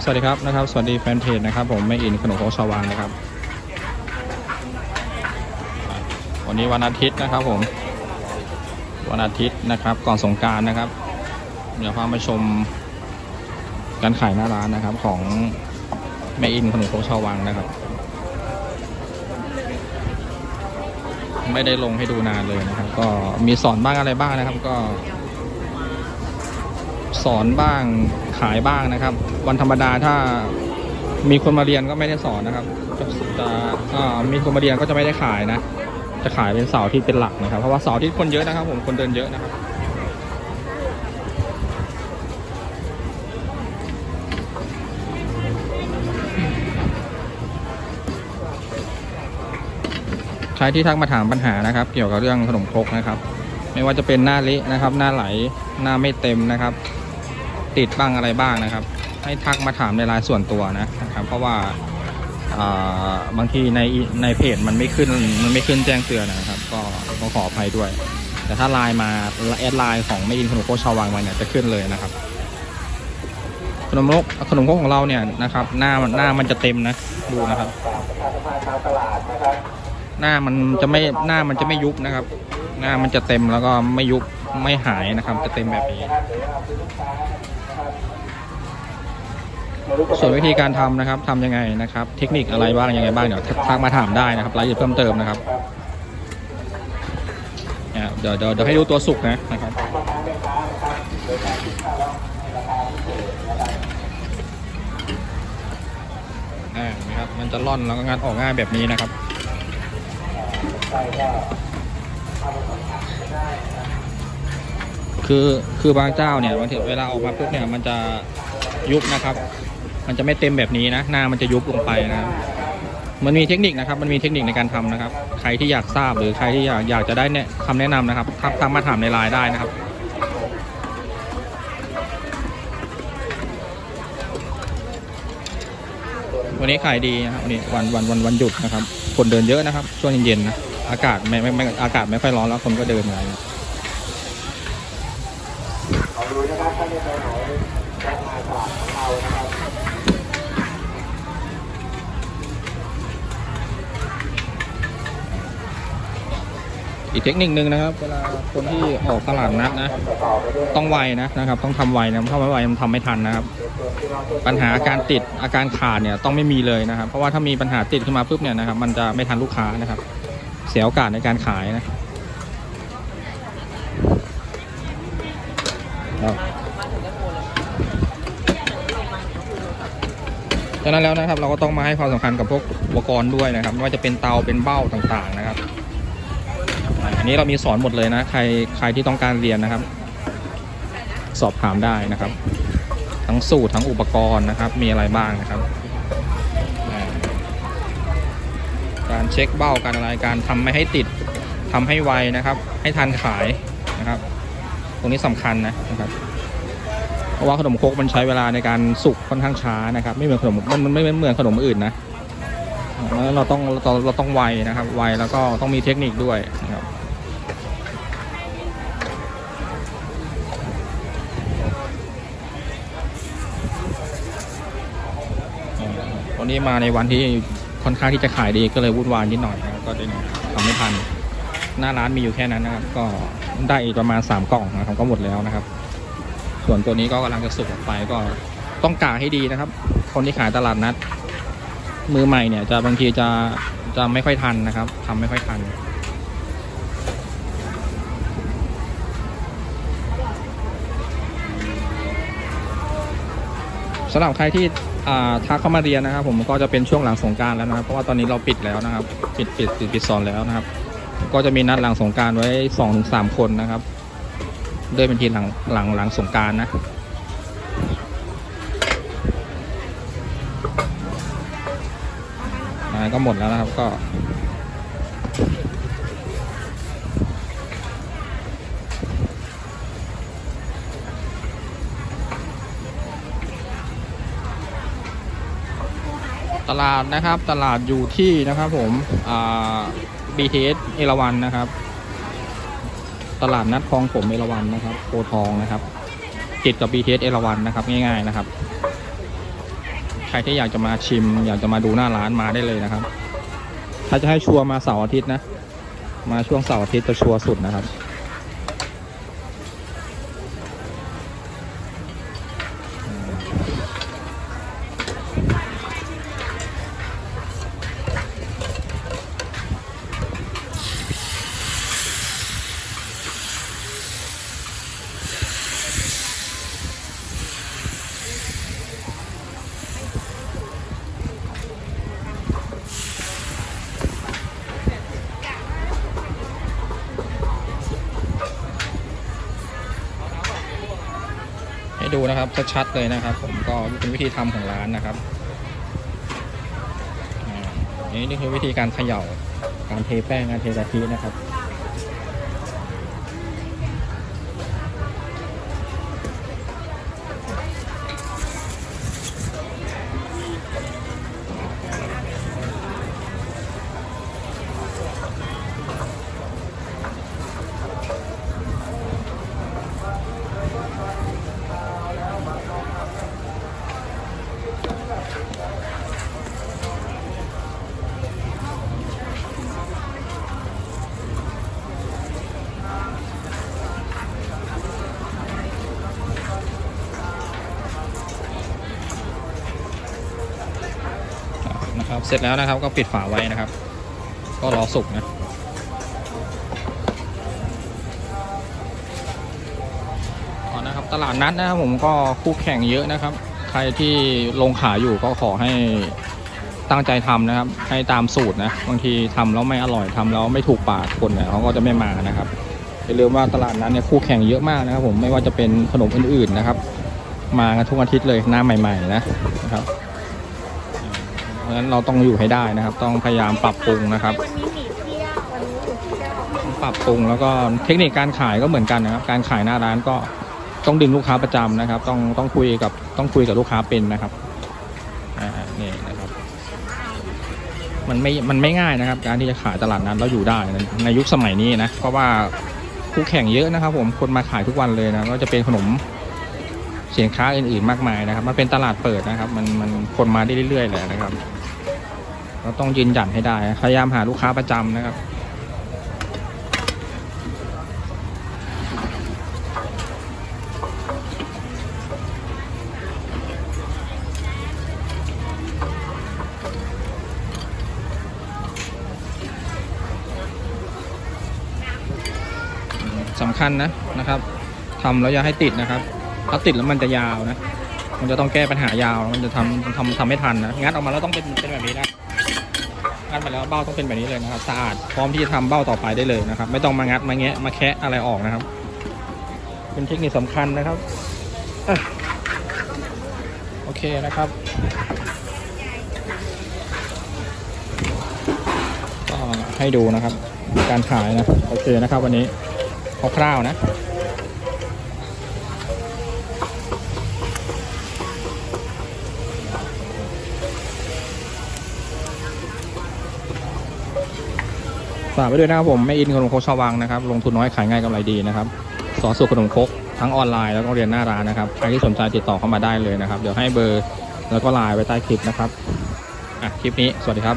สวัสดีครับนะครับ สวัสดีแฟนเพจนะครับ ผมไม่อินขนมโคกชาววังนะครับ วันนี้วันอาทิตย์นะครับผม วันอาทิตย์นะครับ ก่อนสงการนะครับ เดี๋ยวพามาชมการขายหน้าร้านนะครับของแม่อินขนมโคชาววังนะครับ ไม่ได้ลงให้ดูนานเลยนะครับ ก็มีสอนบ้างอะไรบ้างนะครับ ก็ สอนบ้างขายบ้างนะครับ วันธรรมดาถ้ามีคนมาเรียนก็ไม่ได้สอนนะครับ จะจะมีคนมาเรียนก็จะไม่ได้ขายนะ จะขายเป็นเสาร์ที่เป็นหลักนะครับ เพราะว่าเสาร์ที่คนเยอะนะครับ ผมคนเดินเยอะนะครับใครที่ทักมาถามปัญหานะครับ เกี่ยวกับเรื่องขนมครกนะครับ ไม่ว่าจะเป็นหน้าเละนะครับ หน้าไหลหน้าไม่เต็มนะครับ ติดบ้างอะไรบ้างนะครับ ให้ทักมาถามในไลน์ส่วนตัวนะครับ เพราะว่าบางทีในในเพจมันไม่ขึ้นมันไม่ขึ้นแจ้งเตือนนะครับ ก็ก็ขออภัยด้วย แต่ถ้าไลน์มาแอดไลน์ของไม่อินขนมโคกชาววังมาเนี่ยจะขึ้นเลยนะครับ ขนมคกขนมคกของเราเนี่ยนะครับ หน้าหน้ามันจะเต็มนะดูนะครับ หน้ามันจะไม่หน้ามันจะไม่ยุบนะครับ หน้ามันจะเต็มแล้วก็ไม่ยุบไม่หายนะครับ จะเต็มแบบนี้ ส่วนวิธีการทำนะครับทำยังไงนะครับ เทคนิคอะไรบ้างยังไงบ้างเดี๋ยวทักมาถามได้นะครับรายละเอียดเพิ่มเติมนะครับเดี๋ยวเดี๋ยวให้ดูตัวสุกนะนะครับอ่านะครับมันจะร่อนแล้วก็งานออกง่ายแบบนี้นะครับ คือคือบางเจ้าเนี่ยบางทีเวลาออกมาปุ๊บเนี่ยมันจะยุบนะครับ มันจะไม่เต็มแบบนี้นะหน้ามันจะยุบลงไปนะมันมีเทคนิคนะครับ มันมีเทคนิคในการทำนะครับ ใครที่อยากทราบหรือใครที่อยากอยากจะได้เนี่ยคำแนะนำนะครับทักทักมาถามในไลน์ได้นะครับวันนี้ขายดีนะครับวันนี้วันวันวันวันหยุดนะครับ คนเดินเยอะนะครับ ช่วงเย็นๆนะอากาศไม่ไม่อากาศไม่ค่อยร้อนแล้วคนก็เดิน มานะอีกเทคนิคนึงนะครับเวลาคนที่ออกตลาดนัดนะ ต้องไวนะนะครับ ต้องทำไวนะถ้าไม่ไวมันทำไม่ทันนะครับ ปัญหาอาการติดอาการขาดเนี่ยต้องไม่มีเลยนะครับ เพราะว่าถ้ามีปัญหาติดขึ้นมาปุ๊บเนี่ยนะครับ มันจะไม่ทันลูกค้านะครับ เสียโอกาสในการขายนะ ดังนั้นแล้วนะครับเราก็ต้องมาให้ความสำคัญกับพวกอุปกรณ์ด้วยนะครับไม่ว่าจะเป็นเตาเป็นเบ้าต่างๆนะครับ อันนี้เรามีสอนหมดเลยนะ ใครใครที่ต้องการเรียนนะครับ สอบถามได้นะครับ ทั้งสูตรทั้งอุปกรณ์นะครับ มีอะไรบ้างนะครับ การเช็คเบ้าการอะไรการทำไม่ให้ติดทำให้ไวนะครับ ให้ทันขาย ตรงนี้สำคัญนะนะครับ เพราะว่าขนมครกมันใช้เวลาในการสุกค่อนข้างช้านะครับ ไม่เหมือนขนมมันมันไม่เหมือนขนมอื่นนะแล้วเราต้องเราเราต้องไวนะครับ ไวแล้วก็ต้องมีเทคนิคด้วยนะครับวันนี้มาในวันที่ค่อนข้างที่จะขายดีก็เลยวุ่นวายนิดหน่อยนะก็เลยทำไม่ทัน หน้าร้านมีอยู่แค่นั้นนะครับ ก็ได้อีกประมาณ 3 กล่องนะครับก็หมดแล้วนะครับ ส่วนตัวนี้ก็กำลังจะสุกออกไปก็ต้องกาให้ดีนะครับ คนที่ขายตลาดนัด มือใหม่เนี่ยจะบางทีจะจะไม่ค่อยทันนะครับทำไม่ค่อยทันสำหรับใครที่อ่าทักเข้ามาเรียนนะครับ ผมก็จะเป็นช่วงหลังสงการแล้วนะครับ เพราะว่าตอนนี้เราปิดแล้วนะครับ ปิดปิดปิดปิดสอนแล้วนะครับ ก็จะมีนัดหลังสงการไว้สองถึงสามคนนะครับด้วยเป็นทีหลังหลังหลังสงการนะก็หมดแล้วนะครับก็ตลาดนะครับตลาดอยู่ที่นะครับผมอ่า BTS เอราวันนะครับ ตลาดนัดคลองผมเอราวันนะครับโพทองนะครับติดกับ BTS เอราวันนะครับ ง่ายๆนะครับ ใครที่อยากจะมาชิม อยากจะมาดูหน้าร้านมาได้เลยนะครับ ถ้าจะให้ชัวร์มาเสาร์อาทิตย์นะ มาช่วงเสาร์อาทิตย์จะชัวร์สุดนะครับ ดูนะครับชัดๆเลยนะครับ ผมก็เป็นวิธีทำของร้านนะครับนี่นี่คือวิธีการเขย่าการเทแป้งการเทกะทินะครับ เสร็จแล้วนะครับก็ปิดฝาไว้นะครับ ก็รอสุกนะอ๋อนะครับตลาดนัดนะครับผมก็คู่แข่งเยอะนะครับ ใครที่ลงขายอยู่ก็ขอให้ตั้งใจทำนะครับ ให้ตามสูตรนะบางทีทำแล้วไม่อร่อยทำแล้วไม่ถูกปากคนเนี่ยเขาก็จะไม่มานะครับอย่าลืมว่าตลาดนั้นเนี่ยคู่แข่งเยอะมากนะครับผมไม่ว่าจะเป็นขนมอื่นๆนะครับ มากันทุกอาทิตย์เลยหน้าใหม่ ๆ นะนะครับ นั้นเราต้องอยู่ให้ได้นะครับ ต้องพยายามปรับปรุงนะครับ ปรับปรุงแล้วก็เทคนิคการขายก็เหมือนกันนะครับ การขายหน้าร้านก็ต้องดึงลูกค้าประจำนะครับ ต้องต้องคุยกับต้องคุยกับลูกค้าเป็นนะครับอ่านี่นะครับ มันไม่มันไม่ง่ายนะครับ การที่จะขายตลาดนั้นแล้วอยู่ได้ในในยุคสมัยนี้นะเพราะว่าคู่แข่งเยอะนะครับ ผมคนมาขายทุกวันเลยนะก็จะเป็นขนมสินค้าอื่นๆมากมายนะครับ มันเป็นตลาดเปิดนะครับ มันมันคนมาได้เรื่อยๆเลยนะครับ เราต้องยืนหยันให้ได้ พยายามหาลูกค้าประจำนะครับ สำคัญนะนะครับทำแล้วอย่าให้ติดนะครับ ถ้าติดแล้วมันจะยาวนะมันจะต้องแก้ปัญหายาว มันจะทำทำทำไม่ทันนะ งัดออกมาแล้วต้องเป็นเป็นแบบนี้นะ งัดมาแล้วเบ้าต้องเป็นแบบนี้เลยนะครับสะอาดพร้อมที่จะทำเบ้าต่อไปได้เลยนะครับ ไม่ต้องมางัดมาแงะมาแคะอะไรออกนะครับ เป็นเทคนิคสำคัญนะครับอโอเคนะครับก็ให้ดูนะครับ การขายนะโอเคนะครับวันนี้คร่าวๆนะ ฝากไว้ด้วยนะครับผมแม่อินขนมครกชาววังนะครับ ลงทุนน้อยขายง่ายกำไรดีนะครับสอนสูตรขนมครกทั้งออนไลน์แล้วก็เรียนหน้าร้านนะครับใครที่สนใจติดต่อเข้ามาได้เลยนะครับ เดี๋ยวให้เบอร์แล้วก็ไลน์ไว้ใต้คลิปนะครับอะคลิปนี้สวัสดีครับ